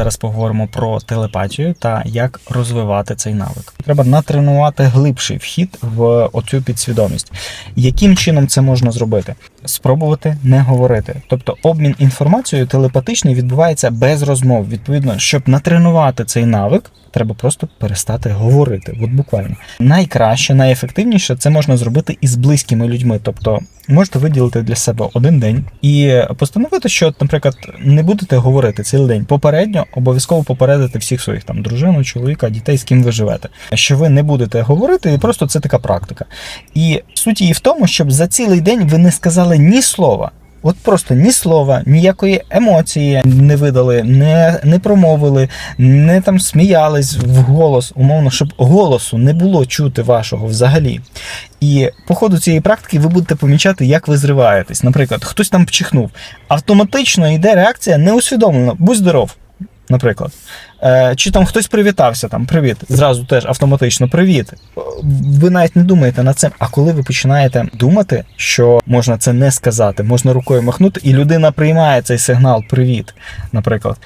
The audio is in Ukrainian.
зараз поговоримо про телепатію та як розвивати цей навик. Треба натренувати глибший вхід в оцю підсвідомість. Яким чином це можна зробити? Спробувати не говорити. Тобто обмін інформацією телепатичний відбувається без розмов. Відповідно, щоб натренувати цей навик, треба просто перестати говорити. От буквально найкраще, найефективніше це можна зробити із близькими людьми. Тобто можете виділити для себе один день і постановити, що, наприклад, не будете говорити цілий день. Попередньо обов'язково попередити всіх своїх там дружину, чоловіка, дітей, з ким ви живете. Що ви не будете говорити, і просто це така практика. І суть її в тому, щоб за цілий день ви не сказали ні слова. От просто ні слова, ніякої емоції не видали, не, не промовили, не там сміялись в голос, умовно, щоб голосу не було чути вашого взагалі. І по ходу цієї практики ви будете помічати, як ви зриваєтесь. Наприклад, хтось там пчихнув. Автоматично йде реакція неусвідомлено. Будь здоров, наприклад. Е, чи там хтось привітався, там привіт, зразу теж автоматично привіт. Ви навіть не думаєте над цим. А коли ви починаєте думати, що можна це не сказати, можна рукою махнути, і людина приймає цей сигнал привіт, наприклад.